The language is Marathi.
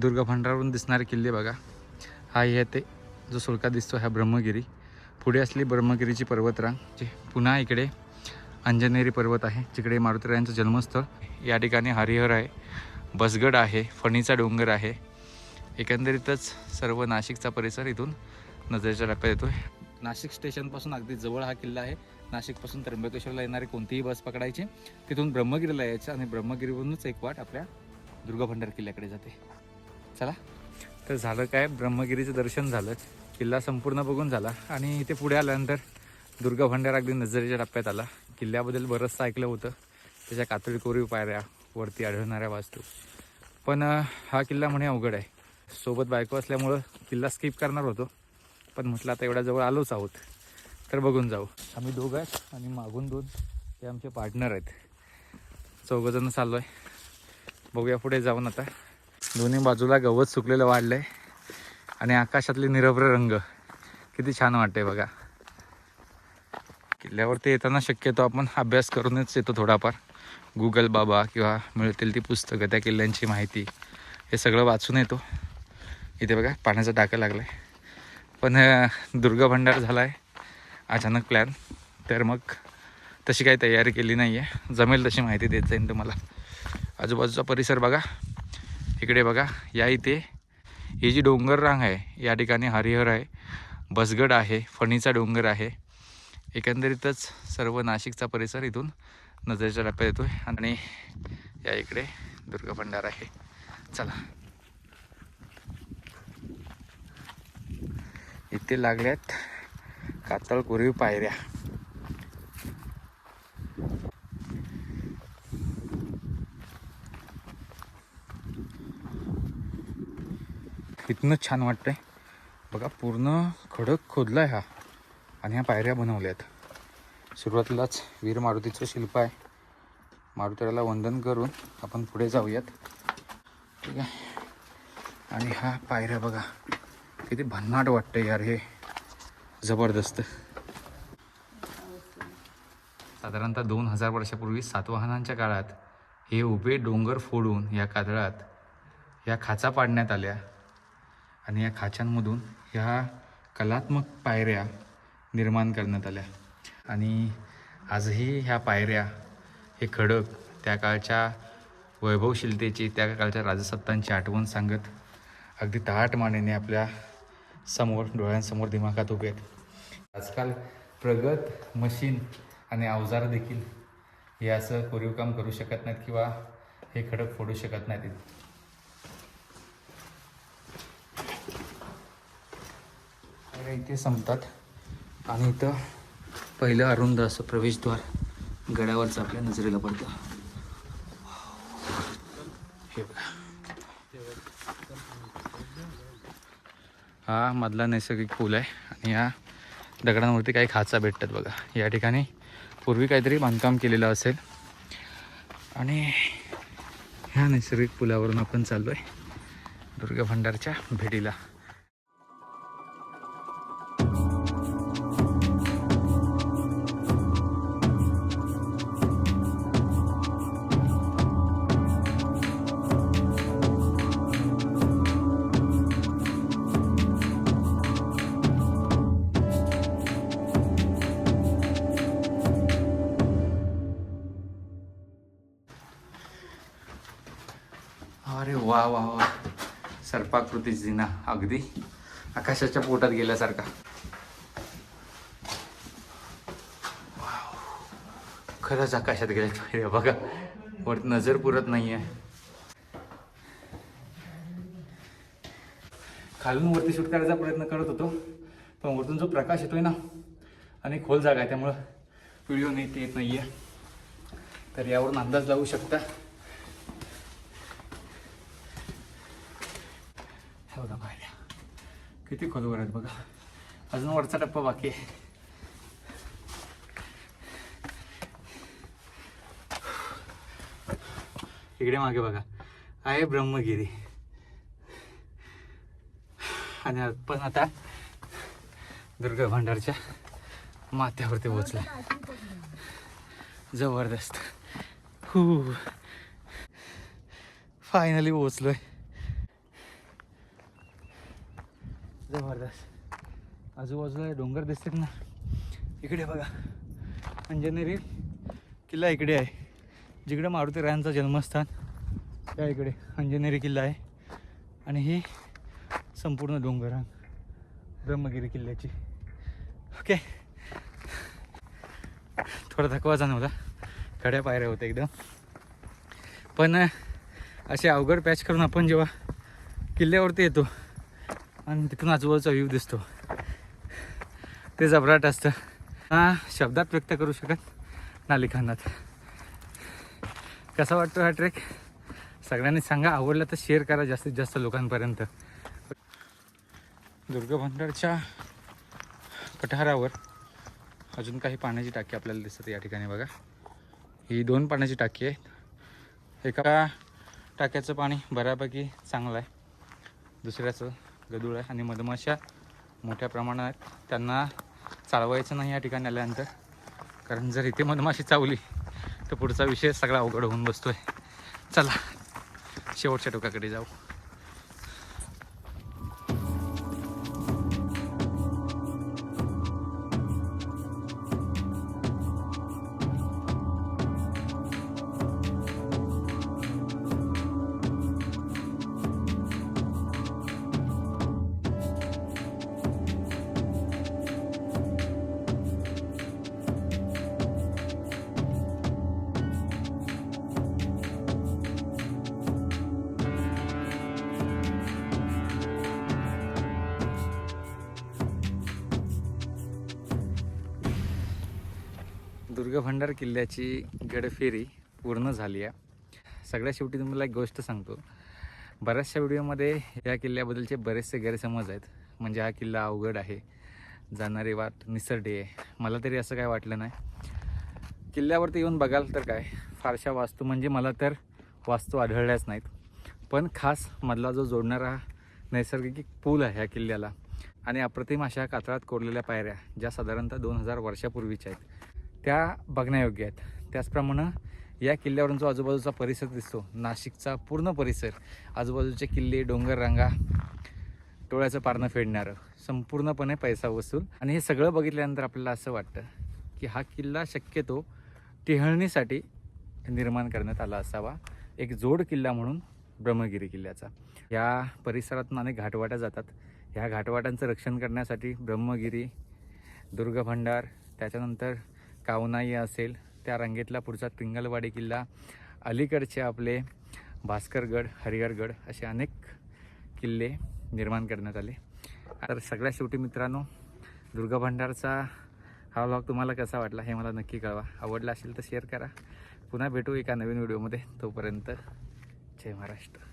दुर्गा भंडारवरून दिसणारे किल्ले बघा. हा हे ते जो सुळका दिसतो हा ब्रह्मगिरी. पुढे असली ब्रह्मगिरीची पर्वतरांग जे पुन्हा इकडे अंजनेरी पर्वत आहे जिकडे मारुतीरायांचं जन्मस्थळ. या ठिकाणी हरिहर आहे बसगड आहे फणीचा डोंगर आहे. एकंदरीतच सर्व नाशिकचा परिसर इथून नजरेच्या टप्प्यात येतो नाशिक स्टेशनपासून अगदी जवळ हा किल्ला आहे. नाशिकपासून त्र्यंबकेश्वरला येणारी कोणतीही बस पकडायची तिथून ब्रह्मगिरीला यायचं आणि ब्रह्मगिरीवरूनच एक वाट आपल्या दुर्गा भंडार किल्ल्याकडे जाते. चला. तर झालं काय? ब्रह्मगिरीचं दर्शन झालं. किल्ला संपूर्ण बघून झाला. आणि इथे पुढे आल्यानंतर दुर्गा भंडारा अगदी नजरेच्या टप्प्यात आला. किल्ल्याबद्दल बरंचसं ऐकलं होतं. त्याच्या कातळी कोरीव पायऱ्या वरती आढळणाऱ्या वास्तू. पण हा किल्ला म्हणे अवघड आहे. सोबत बायको असल्यामुळं किल्ला स्किप करणार होतो. पण म्हटलं आता एवढ्या जवळ आलोच आहोत. तर बघून जाऊ. आम्ही दोघं आहेत आणि मागून दोन ते आमचे पार्टनर आहेत. चौघंजणं चाललो आहे बघूया पुढे जाऊन आता. दोन्ही बाजूला गवत सुकलेलं वाढलं आहे आणि आकाशातले निरभ्र रंग. किती छान वाटते बघा. किल्ल्यावरती येताना शक्यतो आपण अभ्यास करूनच येतो थोडाफार. गुगल बाबा किंवा मिळतील ती पुस्तकं त्या किल्ल्यांची माहिती. हे सगळं वाचून येतो. इथे बघा पाण्याचा टाका लागला आहे पण अं, दुर्गा भंडार झाला आहे अचानक प्लॅन तर मग तशी काही तयारी केली नाही आहे जमेल तशी माहिती देत जाईन तुम्हाला. आजूबाजूचा परिसर बघा. इकडे बघा या इथे ही जी डोंगर रांग आहे या ठिकाणी हरिहर आहे बसगड आहे फणीचा डोंगर आहे. एकंदरीतच सर्व नाशिकचा परिसर इथून नजरेच्या टप्प्यात येतो आहे आणि या इकडे दुर्गा भंडार आहे. चला. इथे लागल्यात कातळ कोरीव पायऱ्या. इथनंच छान वाटतंय. बघा पूर्ण खडक खोदला आहे हा. आणि ह्या पायऱ्या बनवल्यात. सुरुवातीलाच वीर मारुतीचं शिल्प आहे. मारुतीला वंदन करून आपण पुढे जाऊयात. ठीक आहे. आणि हा पायऱ्या बघा किती भन्नाट वाटतं यार हे. जबरदस्त. साधारणतः दोन हजार वर्षापूर्वी सातवाहनांच्या काळात हे उभे डोंगर फोडून या कातळात या खाचा पाडण्यात आल्या. आणि या खाचांमधून ह्या कलात्मक पायऱ्या निर्माण करण्यात आल्या. आणि आजही ह्या पायऱ्या हे खडक त्या काळच्या वैभवशीलतेची त्या काळच्या राजसत्तांची आठवण सांगत अगदी ताट मानेने आपल्यासमोर डोळ्यांसमोर दिमाखात उभे आहेत. आजकाल प्रगत मशीन आणि अवजार देखील हे असं कोरीव काम करू शकत नाहीत किंवा हे खडक फोडू शकत नाहीत. पायऱ्या इथे संपतात. आणि इथं पहिलं अरुंद असं प्रवेशद्वार गडावरचं आपल्या नजरेला पडतं. हे बघा. हा मधला नैसर्गिक पूल आहे आणि या दगडांवरती काही खाचा भेटतात बघा. या ठिकाणी पूर्वी काहीतरी बांधकाम केलेलं असेल. आणि ह्या नैसर्गिक पुलावरून आपण चाललो आहे दुर्गा भंडारच्या भेटीला. वा वा वा. सर्पाकृती जिना अगदी. आकाशाच्या पोटात गेल्यासारखा. खरंच आकाशात गेल्या हे बघा. वर नजर पुरत नाहीये. खालून वरती शूट करायचा प्रयत्न करत होतो पण वरतून जो प्रकाश येतोय ना आणि खोल जागा आहे त्यामुळं व्हिडिओ नीट येत नाहीये. तर यावरून अंदाज लावू शकता हे बघा पाहिल्या किती खोलवर आहेत बघा. अजून वरचा टप्पा बाकी आहे. इकडे मागे बघा. आहे ब्रह्मगिरी. आणि पण आता दुर्गा भांडारच्या माथ्यावरती पोचला जबरदस्त. हू. फायनली पोचलोय जबरदस्त. आजूबाजूला डोंगर दिसतात ना. इकडे बघा. अंजनेरी किल्ला इकडे आहे. जिकडे मारुती रायांचा जन्मस्थान त्या इकडे अंजनेरी किल्ला आहे. आणि ही संपूर्ण डोंगरांग ब्रह्मगिरी किल्ल्याची. ओके. थोडा थकवा जाणवला. खड्या पायऱ्या होत्या एकदम. पण असे अवघड पॅच करून आपण जेव्हा किल्ल्यावरती येतो आणि तिकडून आजूबाजूचा व्ह्यू दिसतो. ते जबराट असतं. हा शब्दात व्यक्त करू शकत ना लिखाणात कसा वाटतो हा ट्रेक? सगळ्यांनी सांगा आवडला तर शेअर करा जास्तीत जास्त लोकांपर्यंत. दुर्गभंडारच्या पठारावर अजून काही पाण्याची टाकी आपल्याला दिसतात या ठिकाणी बघा. ही दोन पाण्याची टाकी आहे एका टाक्याचं पाणी बऱ्यापैकी चांगलं आहे. दुसऱ्याचं गदूळ आहे आणि मधमाशा मोठ्या प्रमाणात आहेत. त्यांना चालवायचं नाही या ठिकाणी आल्यानंतर कारण जर इथे मधमाशी चावली तर पुढचा विषय सगळा अवघड होऊन बसतोय चला शेवटच्या टोकाकडे जाऊ दुर्गभंडार किल्ल्याची गडफेरी पूर्ण झाली आहे. सगळ्या शेवटी तुम्हाला एक गोष्ट सांगतो. बऱ्याचशा व्हिडिओमध्ये या किल्ल्याबद्दलचे बरेचसे गैरसमज आहेत. म्हणजे हा किल्ला अवघड आहे. जाणारी वाट निसरडी आहे. मला तरी असं काय वाटलं नाही. किल्ल्यावरती येऊन बघाल तर काय? फारशा वास्तू म्हणजे मला तर वास्तू आढळल्याच नाहीत. पण खास मधला जो जोडणारा नैसर्गिक पूल आहे ह्या किल्ल्याला आणि अप्रतिम अशा कातळात कोरलेल्या पायऱ्या ज्या साधारणतः दोन हजार वर्षापूर्वीच्या आहेत. त्या बघण्यायोग्य आहेत. त्याचप्रमाणे या किल्ल्यावरून जो आजूबाजूचा परिसर दिसतो नाशिकचा पूर्ण परिसर आजूबाजूचे किल्ले डोंगर रांगा डोळ्याचं पारणं फेडणारं संपूर्णपणे पैसा वसूल. आणि हे सगळं बघितल्यानंतर आपल्याला असं वाटतं की हा किल्ला शक्यतो टिहळणीसाठी निर्माण करण्यात आला असावा. एक जोड किल्ला म्हणून ब्रह्मगिरी किल्ल्याचा. या परिसरातून अनेक घाटवाट्या जातात. ह्या घाटवाट्यांचं रक्षण करण्यासाठी ब्रह्मगिरी दुर्गभंडार त्याच्यानंतर कावनाई असेल त्या रांगेतला पुढचा पिंगलवाडी किल्ला अलीकडचे आपले भास्करगड हरिहरगड असे अनेक किल्ले निर्माण करण्यात आले. तर सगळ्या शेवटी मित्रांनो दुर्गा भंडारचा हा व्लॉग तुम्हाला कसा वाटला हे मला नक्की कळवा. आवडला असेल तर शेअर करा. पुन्हा भेटू एका नवीन व्हिडिओमध्ये तोपर्यंत जय महाराष्ट्र.